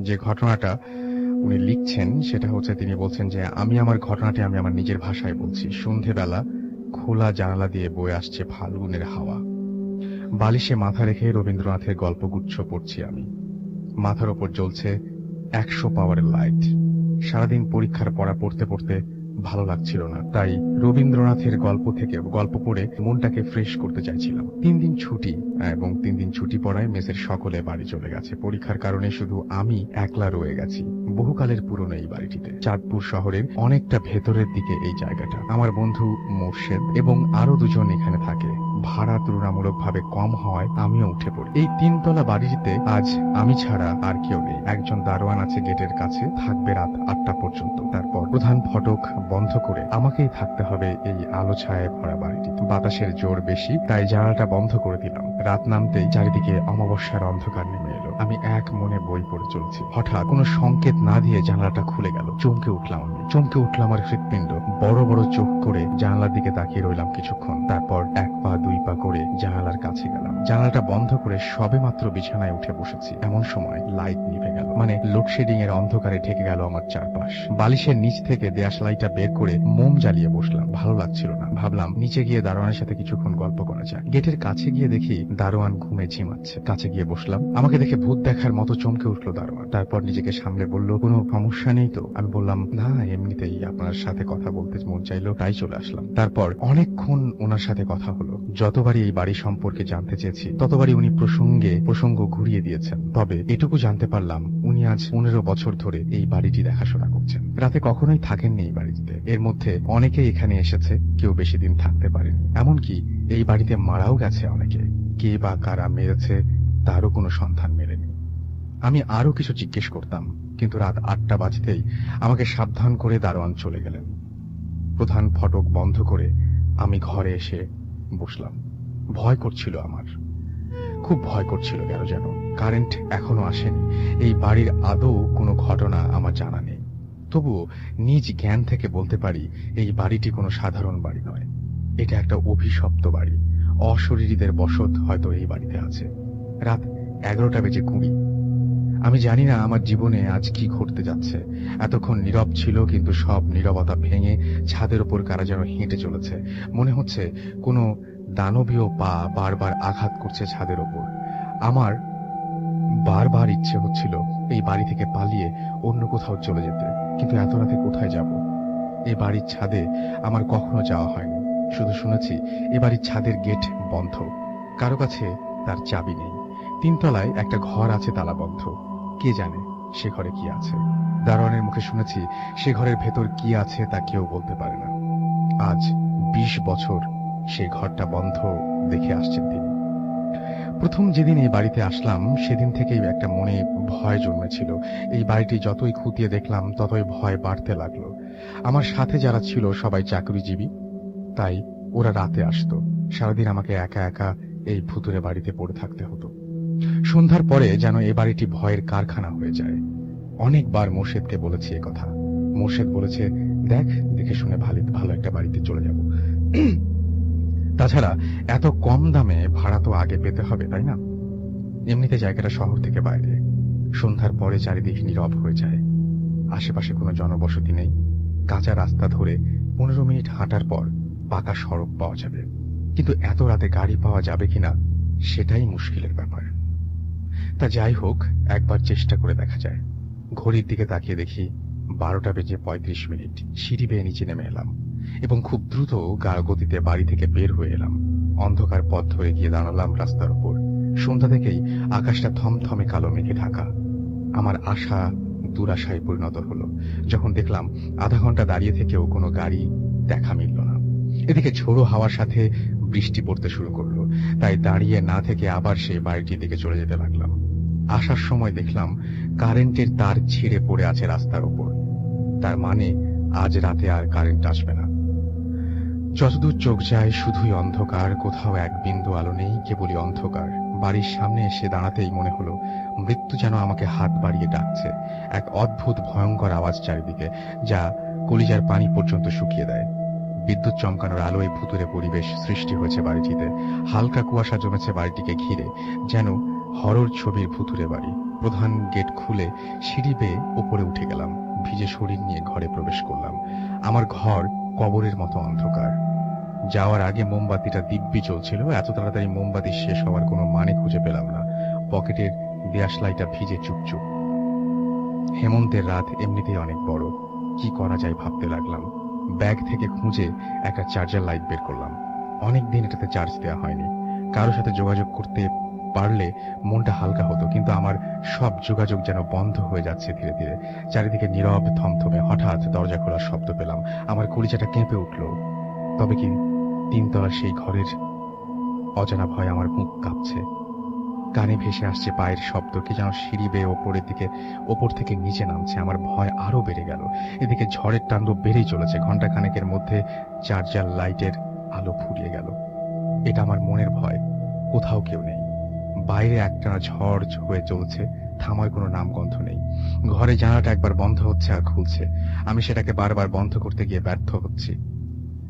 যে ঘটনাটা উনি লিখছেন, সেটা হচ্ছে তিনি বলছেন যে, আমি আমার ঘটনাটি আমি আমার নিজের ভাষায় বলছি। সন্ধেবেলা খোলা জানালা দিয়ে বয়ে আসছে ফাল্গুনের হাওয়া। বালিশে মাথা রেখে রবীন্দ্রনাথের গল্পগুচ্ছ পড়ছি আমি। মাথার ওপর জ্বলছে একশো পাওয়ারের লাইট সারাদিন পরীক্ষার পড়া পড়তে পড়তে ভালো লাগছিল না। তাই রবীন্দ্রনাথের গল্প থেকে গল্প পড়ে মনটাকে ফ্রেশ করতে চাইছিলাম। তিন দিন ছুটি এবং তিন দিন ছুটি পড়ায় মেসের সকলে বাড়ি চলে গেছে। পরীক্ষার কারণে শুধু আমি একলা রয়ে গেছি। বহুকালের পুরনো এই বাড়িটিতে। চাঁদপুর শহরের অনেকটা ভেতরের দিকে এই জায়গাটা। আমার বন্ধু মোর্শেদ এবং আরও দুজন এখানে থাকে। ভাড়া তুলনামূলকভাবে কম হওয়ায় আমিও উঠে পড়ি। এই তিনতলা বাড়িটিতে আজ আমি ছাড়া আর কেউ নেই। একজন দারোয়ান আছে গেটের কাছে, থাকবে রাত আটটা পর্যন্ত। তারপর প্রধান ফটক বন্ধ করে আমাকেই থাকতে হবে এই আলো ছায়ায় ভরা বাড়িটিতে। বাতাসের জোর বেশি, তাই জানালাটা বন্ধ করে দিলাম। রাত নামতেই চারিদিকে অমাবস্যার অন্ধকার নেমে আমি এক মনে বই পড়ে চলছি। হঠাৎ কোনো সংকেত না দিয়ে জানালাটা খুলে গেল। চমকে উঠলাম আমি। চমকে উঠলাম আমার হৃৎপিণ্ড। বড় বড় চোখ করে জানালার দিকে তাকিয়ে রইলাম কিছুক্ষণ। তারপর এক পা, দুই পা করে জানালার কাছে গেলাম। জানালাটা বন্ধ করে সবে মাত্র বিছানায় উঠে বসেছি। এমন সময় লাইট নিভে গেল। মানে লোডশেডিং এর অন্ধকারে ঢেকে গেল আমার চারপাশ। বালিশের নিচ থেকে দেয়াস লাইটটা বের করে মোম জ্বালিয়ে বসলাম। ভালো লাগছিল না। ভাবলাম নিচে গিয়ে দারোয়ানের সাথে কিছুক্ষণ গল্প করা যায় গেটের কাছে গিয়ে দেখি দারোয়ান ঘুমে ঝিমাচ্ছে। কাছে গিয়ে বসলাম। আমাকে দেখে ভূত দেখার মতো চমকে উঠল দারোয়ান। তারপর নিজেকে সামলে বলল, কোনো সমস্যা নেই তো? আমি বললাম, না, এমনিতেই আপনার সাথে কথা বলতে মন চাইলো, তাই চলে আসলাম। তারপর অনেকক্ষণ ওনার সাথে কথা হলো। যতবারই এই বাড়ি সম্পর্কে জানতে চেয়েছি, ততবারই উনি প্রসঙ্গে প্রসঙ্গ ঘুরিয়ে দিয়েছেন। তবে এটুকু জানতে পারলাম, উনি আজ পনেরো বছর ধরে এই বাড়িটি দেখাশোনা করছেন। রাতে কখনোই থাকেননি এই বাড়িতে। এর মধ্যে অনেকেই এখানে এসেছে, কেউ বেশি দিন থাকতে পারেনি। এমনকি এই বাড়িতে মারাও গেছে অনেকে। কে বা কারা মেরেছে, তারও কোনো সন্ধান মেলেনি। আমি আরও কিছু জিজ্ঞেস করতাম, কিন্তু রাত আটটা বাজতেই আমাকে সাবধান করে দারোয়ান চলে গেলেন। প্রধান ফটক বন্ধ করে আমি ঘরে এসে বসলাম। ভয় করছিল আমার। খুব ভয় করছিল কেন যেন। কারেন্ট এখনও আসেনি। এই বাড়ির আদৌ কোনো ঘটনা আমার জানা নেই। তবুও নিজ জ্ঞান থেকে বলতে পারি, এই বাড়িটি কোনো সাধারণ বাড়ি নয়। এটা একটা অভিশপ্ত বাড়ি। অশরীরীদের বসত হয়তো এই বাড়িতে আছে। রাত এগারোটা বেজে কুড়ি। আমি জানি না আমার জীবনে আজ কি ঘটতে যাচ্ছে। এতক্ষণ নীরব ছিল, কিন্তু সব নীরবতা ভেঙে ছাদের উপর কারা যেন হেঁটে চলেছে। মনে হচ্ছে কোনো দানবীয় পা বারবার আঘাত করছে ছাদের ওপর আমার বারবার ইচ্ছে হচ্ছিল এই বাড়ি থেকে পালিয়ে অন্য কোথাও চলে যেতে, কিন্তু এত রাতে কোথায় যাব? এই বাড়ির ছাদে আমার কখনো যাওয়া হয়নি। শুধু শুনেছি এ বাড়ির ছাদের গেট বন্ধ। কারও কাছে তার চাবি নেই। তিনতলায় একটা ঘর আছে তালাবদ্ধ কে জানে সে ঘরে কি আছে? দারোয়ানের মুখে শুনেছি সে ঘরের ভেতর কি আছে তা কেউ বলতে পারে না। আজ বিশ বছর সেই ঘরটা বন্ধ দেখে আসছেন তিনি। প্রথম যেদিন এই বাড়িতে আসলাম, সেদিন থেকেই একটা মনে ভয় জন্মেছিল। এই বাড়িটি যতই খুঁটিয়ে দেখলাম, ততই ভয় বাড়তে লাগল। আমার সাথে যারা ছিল সবাই চাকরিজীবী, তাই ওরা রাতে আসতো। সারাদিন আমাকে একা একা এই ভুতুরে বাড়িতে পড়ে থাকতে হতো। সন্ধ্যার পরে যেন এ বাড়িটি ভয়ের কারখানা হয়ে যায়। অনেকবার মোর্শেদকে বলেছি এ কথা। মোর্শেদ বলেছে, দেখ, দেখে শুনে ভালো ভালো একটা বাড়িতে চলে যাব। তাছাড়া এত কম দামে ভাড়া তো আগে পেতে হবে, তাই না? এমনিতে জায়গাটা শহর থেকে বাইরে। সন্ধ্যার পরে চারিদিক নীরব হয়ে যায়। আশেপাশে কোনো জনবসতি নেই। কাঁচা রাস্তা ধরে পনেরো মিনিট হাঁটার পর পাকা সড়ক পাওয়া যাবে। কিন্তু এত রাতে গাড়ি পাওয়া যাবে কিনা, সেটাই মুশকিলের ব্যাপার। তা যাই হোক, একবার চেষ্টা করে দেখা যায়। ঘড়ির দিকে তাকিয়ে দেখি বারোটা বেজে পঁয়ত্রিশ মিনিট। সিঁড়ি বেয়ে নিচে নেমে এলাম এবং খুব দ্রুত গা গতিতে বাড়ি থেকে বের হয়ে এলাম। অন্ধকার পথ ধরে গিয়ে দাঁড়ালাম রাস্তার উপর। সন্ধ্যা থেকেই আকাশটা থমথমে কালো মেঘে ঢাকা। আমার আশা দুরাশায় পরিণত হলো। যখন দেখলাম আধা ঘণ্টা দাঁড়িয়ে থেকেও কোনো গাড়ি দেখা মিলল না। এদিকে ঝোড়ো হাওয়ার সাথে বৃষ্টি পড়তে শুরু করল। তাই দাঁড়িয়ে না থেকে আবার সেই বাড়িটির দিকে চলে যেতে লাগলাম। আসার সময় দেখলাম কারেন্টের তার ছিঁড়ে পড়ে আছে রাস্তার উপর। তার মানে আজ রাতে আর কারেন্ট আসবে না। যতদূর চোখ যায়, শুধুই অন্ধকার, কোথাও এক বিন্দু আলো নেই, কেবলই অন্ধকার। বাড়ির সামনে এসে দাঁড়াতেই মনে হলো, মৃত্যু যেন আমাকে হাত বাড়িয়ে ডাকছে, এক অদ্ভুত ভয়ঙ্কর আওয়াজ চারিদিকে, যা কলিজার পানি পর্যন্ত শুকিয়ে দেয়। বিদ্যুৎ চমকানোর আলোয় ভুতুরে পরিবেশ সৃষ্টি হয়েছে বাড়িটিতে। হালকা কুয়াশা জমেছে বাড়িটিকে ঘিরে, যেন হরর ছবির ভুতুরে বাড়ি। প্রধান গেট খুলে সিঁড়ি বেয়ে উপরে উঠে গেলাম। ভিজে শরীর নিয়ে ঘরে প্রবেশ করলাম। আমার ঘর কবরের মতো অন্ধকার। যাওয়ার আগে মোমবাতিটা দিব্যি চলছিল এত তাড়াতাড়ি মোমবাতি শেষ হওয়ার কোনো মানে খুঁজে পেলাম না। পকেটের দেয়াশলাইটা ভিজে চুপচুপ। হেমন্তের রাত এমনিতেই অনেক বড়। কি করা যায় ভাবতে লাগলাম। ব্যাগ থেকে খুঁজে একটা চার্জার লাইট বের করলাম। অনেক দিন এটাতে চার্জ দেওয়া হয়নি। কারোর সাথে যোগাযোগ করতে পারলে মনটা হালকা হতো, কিন্তু আমার সব যোগাযোগ যেন বন্ধ হয়ে যাচ্ছে ধীরে ধীরে। চারিদিকে নীরব থমথমে হঠাৎ দরজা খোলার শব্দ পেলাম। আমার কলিজাটা কেঁপে উঠল। তবে কি তিনতলা সেই ঘরের অজানা ভয় আমার মুখ কাঁপছে। কানে ভেসে আসছে পায়ের শব্দ, কি যেন সিঁড়ি বেয়ে ওপরের দিকে, ওপর থেকে নিচে নামছে। আমার ভয় আরও বেড়ে গেল। এদিকে ঝড়ের তাণ্ডব বেড়েই চলেছে। ঘণ্টা খানেকের মধ্যে চার্জার লাইটের আলো ফুরিয়ে গেল। এটা আমার মনের ভয়। কোথাও কেউ নেই। বাইরে একটানা ঝড় হয়ে চলছে, থামার কোনো নামগন্ধ নেই। ঘরে জানালাটা একবার বন্ধ হচ্ছে আর খুলছে। আমি সেটাকে বারবার বন্ধ করতে গিয়ে ব্যর্থ হচ্ছি।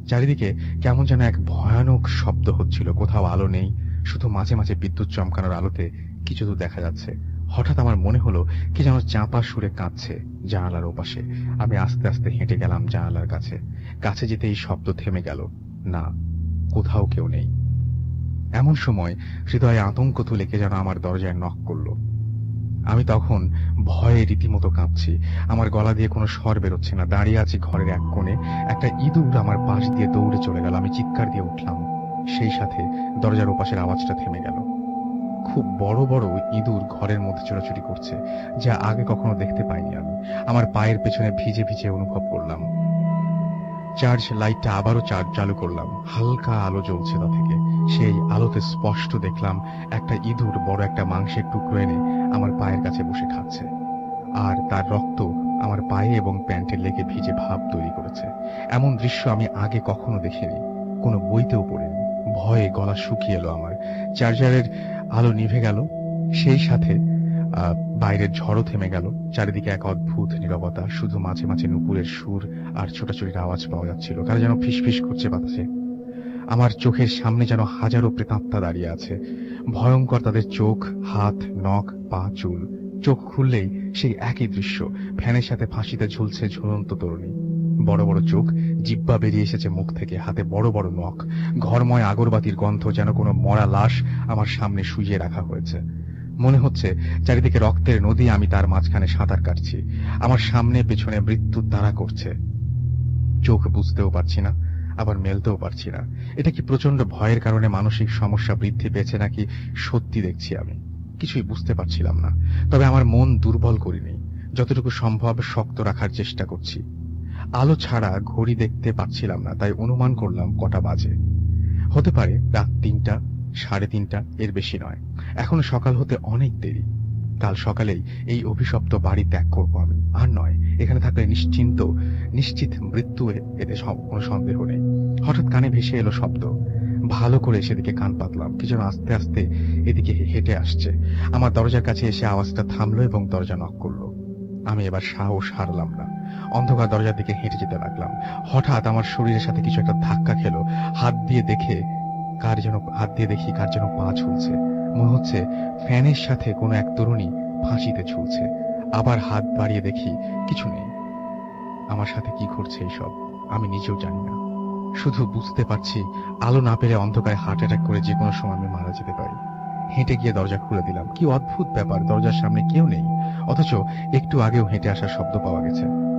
চারিদিকে কেমন যেন এক ভয়ানক শব্দ হচ্ছিল, কোথাও আলো নেই, শুধু মাঝে মাঝে বিদ্যুৎ চমকানোর আলোতে কিছু দূর দেখা যাচ্ছে। হঠাৎ আমার মনে হলো, কি যেন চাপা সুরে কাঁদছে জানালার ওপাশে। আমি আস্তে আস্তে হেঁটে গেলাম জানালার কাছে। কাছে যেতে এই শব্দ থেমে গেল। না, কোথাও কেউ নেই। এমন সময় হৃদয়ে আতঙ্ক তুলে কে যেন আমার দরজায় নক করল। আমি তখন ভয়ে রীতিমতো কাঁপছি। আমার গলা দিয়ে কোনো স্বর বেরোচ্ছে না। দাঁড়িয়ে আছি ঘরের এক কোণে। একটা ইঁদুর আমার পাশ দিয়ে দৌড়ে চলে গেল। আমি চিৎকার দিয়ে উঠলাম। সেই সাথে দরজার ওপাশের আওয়াজটা থেমে গেল। খুব বড় বড় ইঁদুর ঘরের মধ্যে ছোটাছুটি করছে, যা আগে কখনো দেখতে পাইনি আমি। আমার পায়ের পেছনে ভিজে ভিজে অনুভব করলাম। চার্জ লাইটটা আবারও চার্জ চালু করলাম। হালকা আলো জ্বলছে তা থেকে। সেই আলোতে স্পষ্ট দেখলাম, একটা ইঁদুর বড় একটা মাংসের টুকরো এনে আমার পায়ের কাছে বসে খাচ্ছে। আর তার রক্ত আমার পায়ে এবং প্যান্টে লেগে ভিজে ভাব তৈরি করেছে। এমন দৃশ্য আমি আগে কখনো দেখিনি। কোনো বইতেও পড়িনি। ভয়ে গলা শুকিয়ে এলো আমার। চার্জারের আলো নিভে গেল। সেই সাথে বাইরের ঝড়ও থেমে গেল। চারিদিকে এক অদ্ভুত নীরবতা, শুধু মাঝে মাঝে নুপুরের সুর আর ছোটাছুটির আওয়াজ পাওয়া যাচ্ছিল। কারা যেন ফিসফিস করছে বাতাসে। আমার চোখের সামনে যেন হাজারো প্রেতাত্মা দাঁড়িয়ে আছে। ভয়ঙ্কর তাদের চোখ, হাত, নখ, পা, চুল। চোখ খুললেই সেই একই দৃশ্য। ফ্যানের সাথে ফাঁসিতে ঝুলছে ঝুলন্ত তরুণী। বড় বড় চোখ, জিব্বা বেরিয়ে এসেছে মুখ থেকে, হাতে বড় বড় নখ। ঘরময় আগরবাতির গন্ধ যেন কোনো মরা লাশ আমার সামনে শুইয়ে রাখা হয়েছে। মনে হচ্ছে চারিদিকে রক্তের নদী, আমি তার মাঝখানে সাঁতার কাটছি। আমার সামনে পেছনে মৃত্যুর তাড়া করছে। চোখ বুঝতেও পারছি না, আবার মেলতেও পারছি না। এটা কি প্রচণ্ড ভয়ের কারণে মানসিক সমস্যা বৃদ্ধি পেয়েছে নাকি সত্যি দেখছি আমি? কিছুই বুঝতে পারছিলাম না, তবে আমার মন দুর্বল করিনি। যতটুকু সম্ভব শক্ত রাখার চেষ্টা করছি। আলো ছাড়া ঘড়ি দেখতে পাচ্ছিলাম না, তাই অনুমান করলাম কটা বাজে। হতে পারে রাত তিনটা, সাড়ে তিনটা, এর বেশি নয়। এখন সকাল হতে অনেক দেরি। কাল সকালেই এই অভিশপ্ত বাড়ি ত্যাগ করব আমি। আর নয়, এখানে থাকলে নিশ্চিন্ত, নিশ্চিত মৃত্যু এতে কোনো সন্দেহ নেই। হঠাৎ কানে ভেসে এলো শব্দ। ভালো করে সেদিকে কান পাতলাম, কি যেন আস্তে আস্তে এদিকে হেঁটে আসছে। আমার দরজার কাছে এসে আওয়াজটা থামলো এবং দরজা নক করল। আমি এবার সাহস হারলাম না। অন্ধকার দরজার দিকে হেঁটে যেতে লাগলাম। হঠাৎ আমার শরীরের সাথে কিছু একটা ধাক্কা খেলো। হাত দিয়ে দেখে কার যেন, হাত দিয়ে দেখি কার যেন পা ঝুলছে মনে হচ্ছে ফ্যানের সাথে কোনো এক তরুণী ফাঁসিতে ঝুলছে। আবার হাত বাড়িয়ে দেখি কিছু নেই। আমার সাথে কি ঘটছে এইসব আমি নিজেও জানি না। শুধু বুঝতে পারছি আলো না পেলে অন্ধকারে হার্ট অ্যাটাক করে যে কোনো সময় আমি মারা যেতে পারি। হেঁটে গিয়ে দরজা খুলে দিলাম। কি অদ্ভুত ব্যাপার, দরজার সামনে কেউ নেই। অথচ একটু আগেও হেঁটে আসার শব্দ পাওয়া গেছে।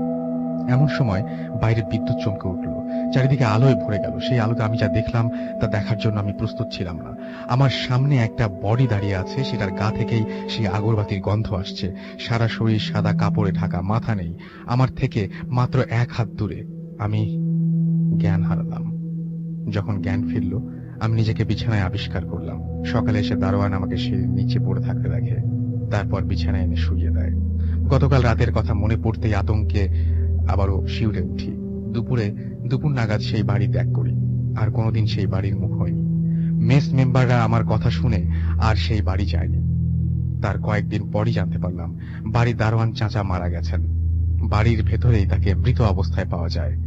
এমন সময় বাইরের বিদ্যুৎ চমকে উঠল। চারিদিকে আলোয় ভরে গেল। সেই আলোতে আমি যা দেখলাম, তা দেখার জন্য আমি প্রস্তুত ছিলাম না। আমার সামনে একটা বডি দাঁড়িয়ে আছে, সেটার গা থেকেই সেই আগরবাতির গন্ধ আসছে। সারা শরীর সাদা কাপড়ে ঢাকা, মাথা নেই। আমার থেকে মাত্র এক হাত দূরে আমি জ্ঞান হারালাম। যখন জ্ঞান ফিরল, আমি নিজেকে বিছানায় আবিষ্কার করলাম। সকালে এসে দারোয়ান আমাকে সিঁড়ির নিচে পড়ে থাকতে দেখে, তারপর বিছানায় এনে শুইয়ে দেয়। গতকাল রাতের কথা মনে পড়তেই আতঙ্কে আবারও শিউরে উঠি। দুপুরে, দুপুর নাগাদ সেই বাড়ি ত্যাগ করি। আর কোনোদিন সেই বাড়ির মুখ হয়নি। মেস মেম্বাররা আমার কথা শুনে আর সেই বাড়ি যায়নি। তার কয়েকদিন পরই জানতে পারলাম, বাড়ির দারোয়ান চাচা মারা গেছেন। বাড়ির ভেতরেই তাকে মৃত অবস্থায় পাওয়া যায়।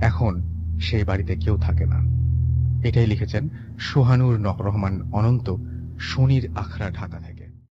এখন সেই বাড়িতে কেউ থাকে না। এটাই লিখেছেন সোহানুর রহমান অনন্ত শনির আখড়া ঢাকা থেকে।